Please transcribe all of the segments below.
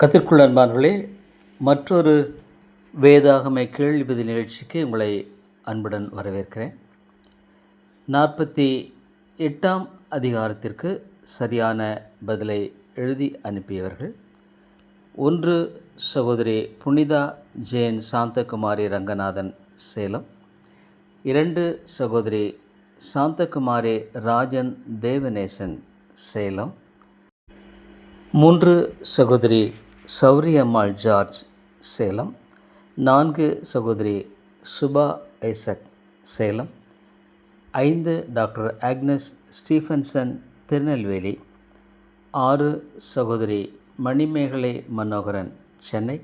கத்திற்குள் அன்பானவர்களே மற்றொரு வேதாகமை கேள்விபதி நிகழ்ச்சிக்கு உங்களை அன்புடன் வரவேற்கிறேன். நாற்பத்தி எட்டாம் அதிகாரத்திற்கு சரியான பதிலை எழுதி அனுப்பியவர்கள் ஒன்று சகோதரி புனிதா ஜெயன் சாந்தகுமாரி ரங்கநாதன் சேலம் இரண்டு சகோதரி சாந்தகுமாரி ராஜன் தேவநேசன் சேலம் மூன்று சகோதரி சௌரியம்மாள் ஜார்ஜ் சேலம். நான்கு சகோதரி சுபா ஐசக் சேலம். ஐந்து டாக்டர் ஆக்னஸ் ஸ்டீஃபன்சன் திருநெல்வேலி. ஆறு சகோதரி மணிமேகலை மனோகரன் சென்னை.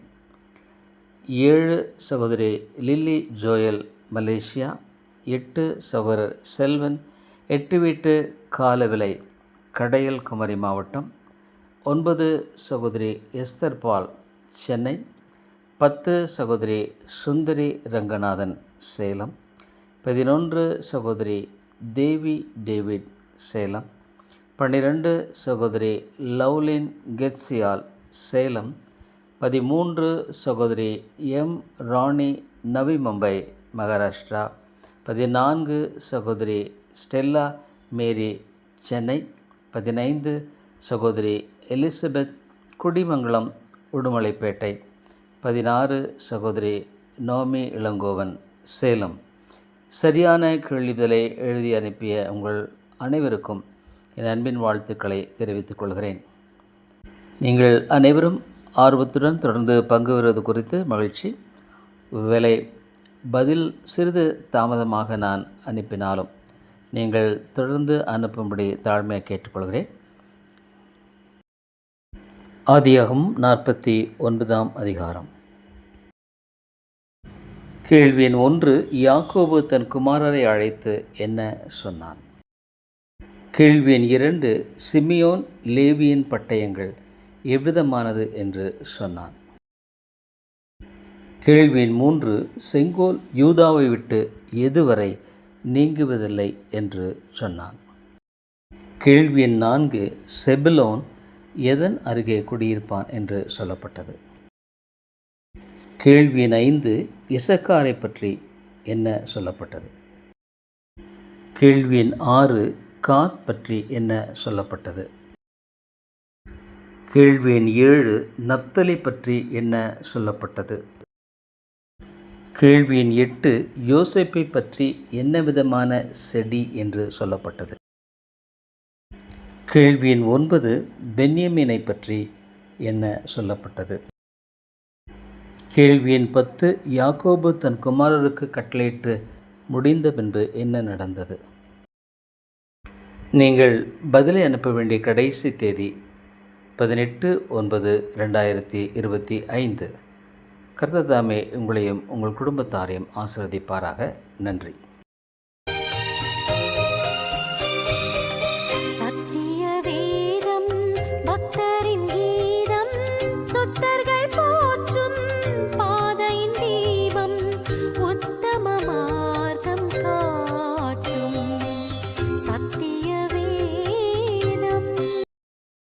ஏழு சகோதரி லில்லி ஜோயல் மலேசியா. எட்டு சகோதரர் செல்வன். எட்டு வீட்டு காலவிலை கடையல் குமரி மாவட்டம் ஒன்பது சகோதரி எஸ்தர் பால் சென்னை. பத்து சகோதரி சுந்தரி ரங்கநாதன் சேலம். பதினொன்று சகோதரி தேவி டேவிட் சேலம். பன்னிரெண்டு சகோதரி லவ்லின் கெட்சியால் சேலம். பதிமூன்று சகோதரி எம் ராணி நவி மும்பை மகாராஷ்டிரா. பதினான்கு சகோதரி ஸ்டெல்லா மேரி சென்னை. பதினைந்து சகோதரி எலிசபெத் குடிமங்கலம் உடுமலைப்பேட்டை. பதினாறு சகோதரி நோமி இளங்கோவன் சேலம். சரியான கேள்விதலை எழுதி அனுப்பிய உங்கள் அனைவருக்கும் என் அன்பின் வாழ்த்துக்களை தெரிவித்துக் கொள்கிறேன். நீங்கள் அனைவரும் ஆர்வத்துடன் தொடர்ந்து பங்கு வருவது குறித்து மகிழ்ச்சி. வேலை பதில் சிறிது தாமதமாக நான் அனுப்பினாலும் நீங்கள் தொடர்ந்து அனுப்பும்படி தாழ்மையாக கேட்டுக்கொள்கிறேன். ஆதியாகம் நாற்பத்தி ஒன்பதாம் அதிகாரம். கேள்வியின் ஒன்று யாக்கோபு தன் குமாரரை அழைத்து என்ன சொன்னான்? கேள்வியின் இரண்டு சிமியோன் லேவியின் பட்டயங்கள் எவ்விதமானது என்று சொன்னான். கேள்வி மூன்று செங்கோல் யூதாவை விட்டு எதுவரை நீங்குவதில்லை என்று சொன்னான். கேள்வியின் நான்கு செபிலோன் எதன் அருகே குடியிருப்பான் என்று சொல்லப்பட்டது. கேள்வி ஐந்து இசக்காரை பற்றி என்ன சொல்லப்பட்டது? கேள்வி ஆறு காத் பற்றி என்ன சொல்லப்பட்டது? கேள்வி ஏழு நப்தலி பற்றி என்ன சொல்லப்பட்டது? கேள்வி எட்டு யோசேப்பை பற்றி என்ன விதமான செடி என்று சொல்லப்பட்டது? கேள்வியின் ஒன்பது பென்யமீனை பற்றி என்ன சொல்லப்பட்டது? கேள்வியின் பத்து யாக்கோபு தன் குமாரருக்கு கட்டளையிட்டு முடிந்த பின்பு என்ன நடந்தது? நீங்கள் பதிலை அனுப்ப வேண்டிய கடைசி தேதி பதினெட்டு ஒன்பது ரெண்டாயிரத்தி இருபத்தி ஐந்து. கர்த்ததாமே உங்களையும் உங்கள் குடும்பத்தாரையும் ஆசிர்வதிப்பாராக. நன்றி. oh